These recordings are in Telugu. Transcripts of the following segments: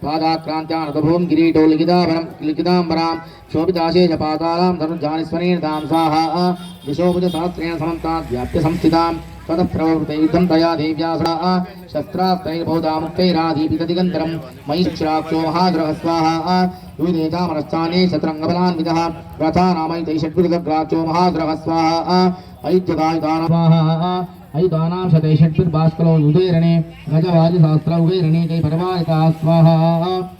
स्वादाक्रान्त्यानतभूं गिरीडोलिखिताभरं लिखिताम्बरां शोभिताशेष पातालां धनुर्जानिस्वरेण तां स्वाहा दिशोपजसहस्रेण समन्ताद्व्याप्य संस्थिताम् स्वतप्रवृतयुद्धं तया देव्या सदा शस्त्रास्त्रैर्बहुधामुक्तैराधीपितदिगन्तरं मयि शिक्षाक्षो स्वाहा युविदेता मनस्थाने शतरङ्गबलान्वितः रथानामै तैषड्विदग्राचो स्वाहा ऐद्यदायुधानवाहा ऐदानां शतैषड्भिर्भास्कलो युधैरणे। गजवाजिशास्त्रौगैरणे तै परमायिता स्वाहा।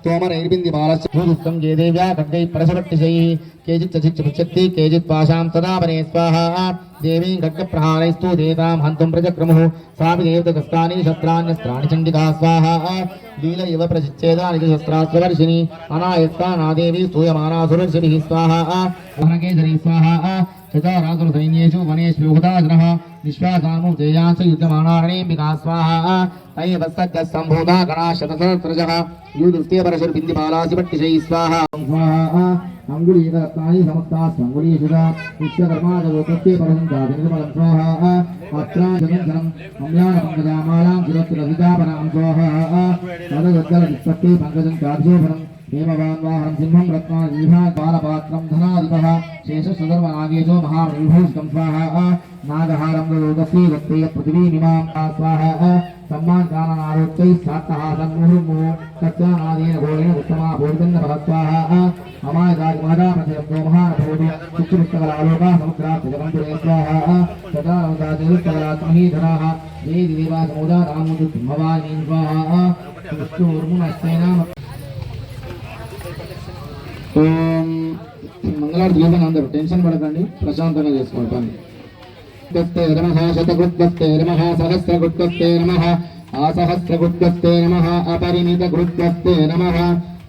హయానాచవృతో యుద్ధే ఏ దేవ్యా ఖడ్గై ప్రసవట్టిశైः కేచిత్ చచిత్ పృచ్చత్తి కేచిత్ పాశాం తదాపనే స్వాహా. దేవీం ఖడ్గప్రహారైస్తు దేతాం హంతుం ప్రచక్రముః సాపి దేవతకస్తాని శస్త్రాన్యస్త్రాణి చండికా స్వాహా. లీల ఇవ ప్రచిచ్ఛేదాని శస్త్రాస్త్రవర్షిణి అనాయస్తానాదేవి స్తూయమానాసురర్షిభిः చచారాసుర సైన్యేషు వనేషు హుతాజనః నిశ్వాసానుతేజాంస యుద్ధమానారణేంబికా స్వాహా తై సజ్జ సంభూతా గణా శతసహస్రజः యూదుస్తే పరశుర్ బిందిపాలాసి పట్టిశై స్వాహా స్వాహా అంగుళీకరత్నాని సమస్తా సంగుళీషుర విశ్వకర్మాదవోకస్య పరసం జాతినిర్మలం స్వాహా అత్రాజనం అమ్లాన పంకజామాలాం సురత్రవిదాపనాం స్వాహా తదగద్దల నిష్పత్తి పంకజం చార్జోభరం देववान् वाहनं सिंहं रत्नाजिहा बालपात्रं धनादिपः शेषसदर्वनागेशो महारविभूषितं स्वाहा। नागहारं लोकस्य दत्तेय पृथिवीमिमां स्वाहा। सम्मानकाननारोक्तैः सात्तः सन्मुहुर्मुः सत्यानादेन घोरेण उत्तमापूर्जन्नभः स्वाहा अमायदाजमहदापथयं गो महानभूति चित्तपुस्तकलालोकाः समुद्राप्तजगम्पुरे स्वाहा तदा नवदाचेरुत्तकलात्मही धराः देवी देवा समुदा रामोदुद्भवानीन् स्वाहा विष्णुर्मुनश्चैनाम మంగళాడు దీపం అందరూ. టెన్షన్ పడకండి ప్రశాంతంగా చేసుకోండి పని గుప్తే నమః శతగుప్తే నమః సహస్రగుప్తే నమః ఆసహస్రగుప్తే నమః అపరిమిత గుప్తే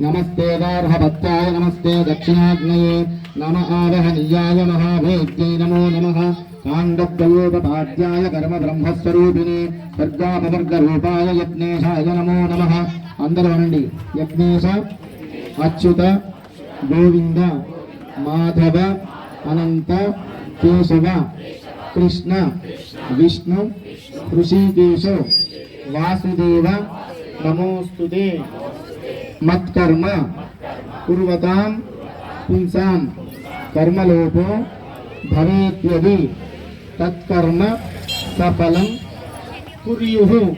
నమస్తే గార్హపత్యాయ నమస్తే దక్షిణాగ్నయే నమ ఆవహనీయాయ మహాభేద్యై నమో నమ. కాండద్వయోపపాద్యాయ కర్మ బ్రహ్మస్వరూపిణి స్వర్గాపవర్గ రూపాయ యజ్ఞేశాయ నమో నమ. అందరూ అనండి. యజ్ఞేశ అచ్యుత గోవింద మాధవ అనంత కేశవ కృష్ణ విష్ణు ఋషికేశ వాసుదేవ నమోస్తుతే. మత్కర్మ కుర్వతాం పుంసాం. కర్మలోపో భవేత్యది తత్కర్మ సఫలం కుర్యు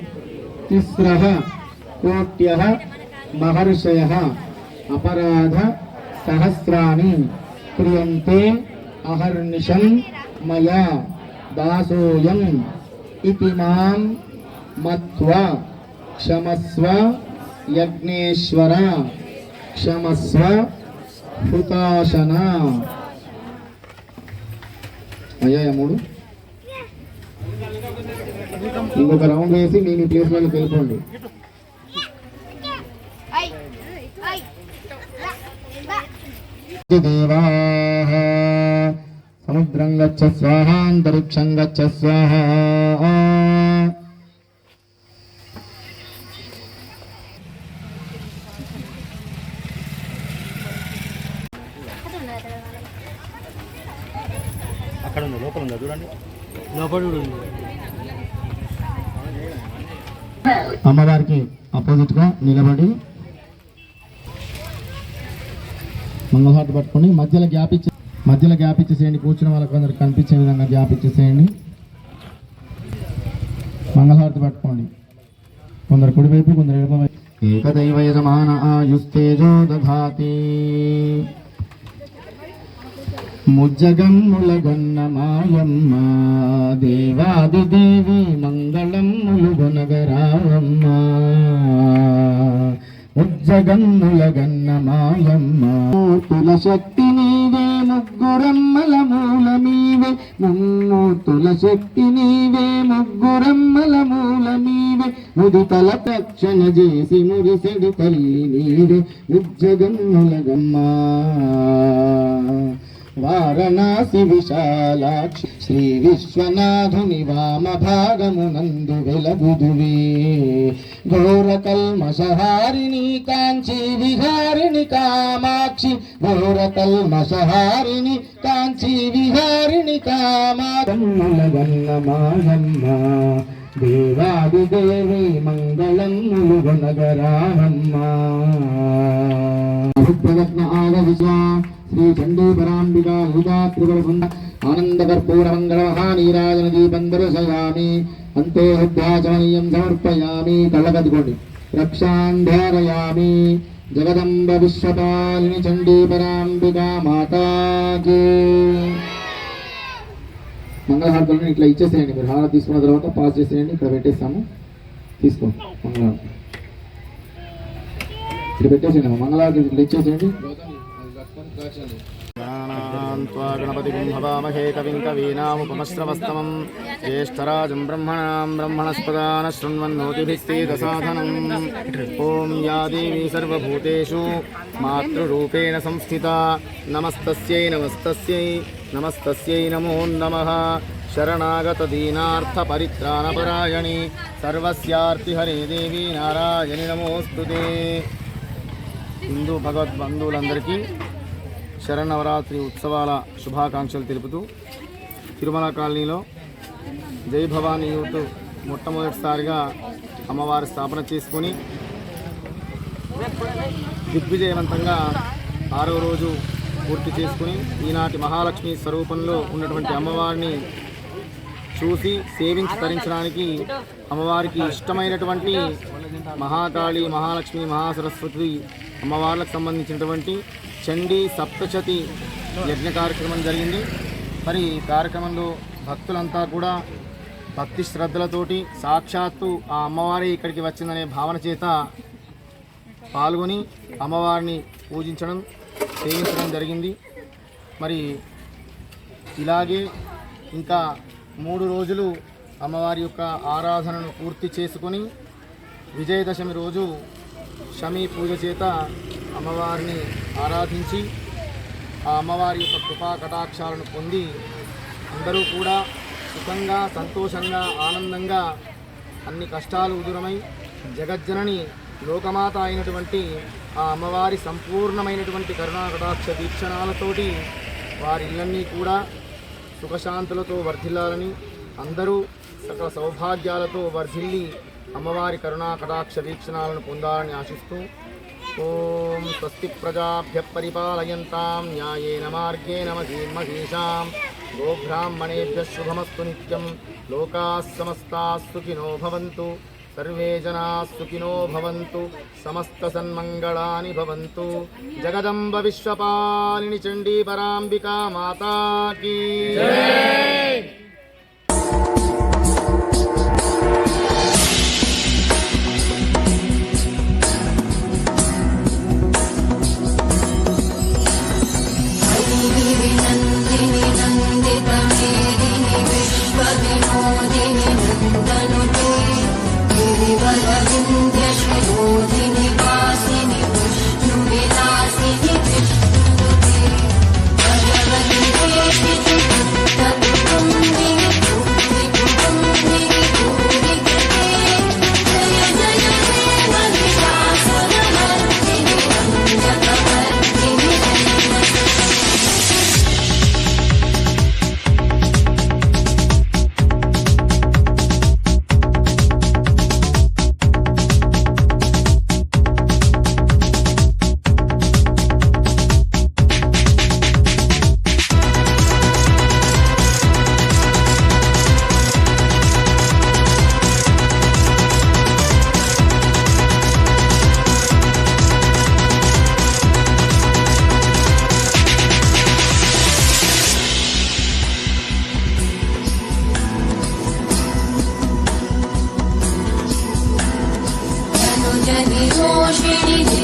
తిస్ర కోట్య మహర్షయ అపరాధ సహస్రాన్ని క్రియంతే అహర్నిశం మయా దాసోయం ఇది మాం మత్వ క్షమస్వ యజ్ఞేశ్వర క్షమస్వ హుతాశన. అయ్యాయ మూడు? ఇంకొక రౌండ్ వేసి నేను మీ ప్లేస్లోకి వెళ్ళిపోండి. దేవాः సముద్రం గచ్చ స్వాహ అంతరిక్షం గచ్చ స్వాహ. అక్కడ ఉంది లోపల ఉందా చూడండి. లోపల అమ్మవారికి అపోజిట్గా నిలబడి మంగళహారతి పట్టుకొని మధ్యలో గ్యాప్ ఇచ్చి మధ్యలో గ్యాప్ ఇచ్చేసేయండి కూర్చున్న వాళ్ళకి అందరికి కనిపించే విధంగా గ్యాప్ ఇచ్చేసేయండి మంగళహారతి పట్టుకోండి. కొందరు కుడివైపు కొందరు ఎడమవైపు ఏకదైవ యజమాన ఆయుస్తేజో దధాతి. ముజ్జగమ్ములగన్న మాయమ్మ దేవాది దేవి మంగళం ములుగొనగరావమ్మ ముజ్జగమ్ములగన్న మాయమ్మ తుల శక్తి నీవే ముగ్గురమ్మల మూల మీవే నీవే శక్తి నీవే ముగ్గురమ్మల మూల నీవే. ముదితల ప్రక్షణ చేసి మురిసెడి తల్లి నీవే. ముజ్జగన్నులగమ్మా వారణాసి విశాలాక్షి. శ్రీ విశ్వనాథుని వామ భాగమునందు వెలగుదువే. ఘోర కల్మషహారిణి కాంచి విహారిణి కామాక్షి. ఘోర కల్మషహారిణి కాంచి విహారిణి కామాగన్నల మాయమ్మ దేవాది దేవి మంగళం ములుగనగరాహమ్మా ప్రయత్న ఆగ ఆగవిశ శ్రీ చండీపరాంబికా లలితా త్రిపుర బృంద ఆనంద కర్పూర దీపం దర్శయామి అంతే హృద్యాచమనీయం సమర్పయామి కళ్ళకద్దుకోండి రక్షాంధారయామి జగదంబ విశ్వపాలిని చండీపరాంబికా మాతాకి మంగళహారతులను ఇట్లా ఇచ్చేసేయండి మీరు. హారతి తీసుకున్న తర్వాత పాస్ చేసేయండి. ఇక్కడ పెట్టేస్తాము. తీసుకోండి మంగళహారతి. ఇక్కడ పెట్టేసేయండి. మంగళహారతి ఇట్లా ఇచ్చేసేయండి. గణపతిం భవామహే కవిం కవీనాముపమశ్రవస్తమం జ్యేష్ఠరాజం బ్రహ్మణాం బ్రహ్మణస్పదాన శృణ్వన్నోతిభిస్తేదసాధనం ఓం యా దేవీ సర్వభూతేషు మాతృరూపేణ సంస్థితా నమస్తస్యై నమస్తస్యై నమస్తస్యై నమో నమః శరణాగత దీనార్థ పరిత్రాణపరాయణి సర్వస్యార్తి హరే దేవి నారాయణి నమోస్తుతే హిందూ భగవద్బంధువులందరికీ శరణవరాత్రి ఉత్సవాల శుభాకాంక్షలు తెలుపుతూ తిరుమల కాలనీలో జై భవానీ యూత్ మొట్టమొదటిసారిగా అమ్మవారి స్థాపన చేసుకొని దిగ్విజయవంతంగా ఆరో రోజు పూర్తి చేసుకుని ఈనాటి మహాలక్ష్మి స్వరూపంలో ఉన్నటువంటి అమ్మవారిని చూసి సేవించి తరించడానికి అమ్మవారికి ఇష్టమైనటువంటి మహాకాళి మహాలక్ష్మి మహాసరస్వతి అమ్మవార్లకు సంబంధించినటువంటి చండీ సప్తశతి యజ్ఞ కార్యక్రమం జరిగింది. మరి ఈ కార్యక్రమంలో భక్తులంతా కూడా భక్తి శ్రద్ధలతోటి సాక్షాత్తు ఆ అమ్మవారి ఇక్కడికి వచ్చిందనే భావన చేత పాల్గొని అమ్మవారిని పూజించడం సేవించడం జరిగింది. మరి ఇలాగే ఇంకా మూడు రోజులు అమ్మవారి యొక్క ఆరాధనను పూర్తి చేసుకొని విజయదశమి రోజు షమీ పూజ చేత అమ్మవారిని ఆరాధించి ఆ అమ్మవారి యొక్క కృపా కటాక్షాలను పొంది అందరూ కూడా సుఖంగా సంతోషంగా ఆనందంగా అన్ని కష్టాలు ఉదురమై జగజ్జనని లోకమాత అయినటువంటి ఆ అమ్మవారి సంపూర్ణమైనటువంటి కరుణా కటాక్ష వీక్షణాలతోటి వారి ఇళ్ళన్నీ కూడా సుఖశాంతులతో వర్ధిల్లాలని అందరూ సకల సౌభాగ్యాలతో వర్ధిల్లి అమ్మవారి కరుణా కటాక్ష వీక్షణాలను పొందాలని ఆశిస్తూ ఓం స్వస్తి ప్రజాభ్య పరిపాలయంతాం న్యాయేన మార్గేణ మహీషాం గోబ్రాహ్మణేభ్య శుభమస్తు నిత్యం. లోకా సమస్తా సుఖినో భవంతు. సర్వే జనా సుఖినో భవంతు. సమస్త సన్మంగళాని భవంతు. జగదంబ విశ్వపాలిని చండీ పరాంబికా మాతా కీ может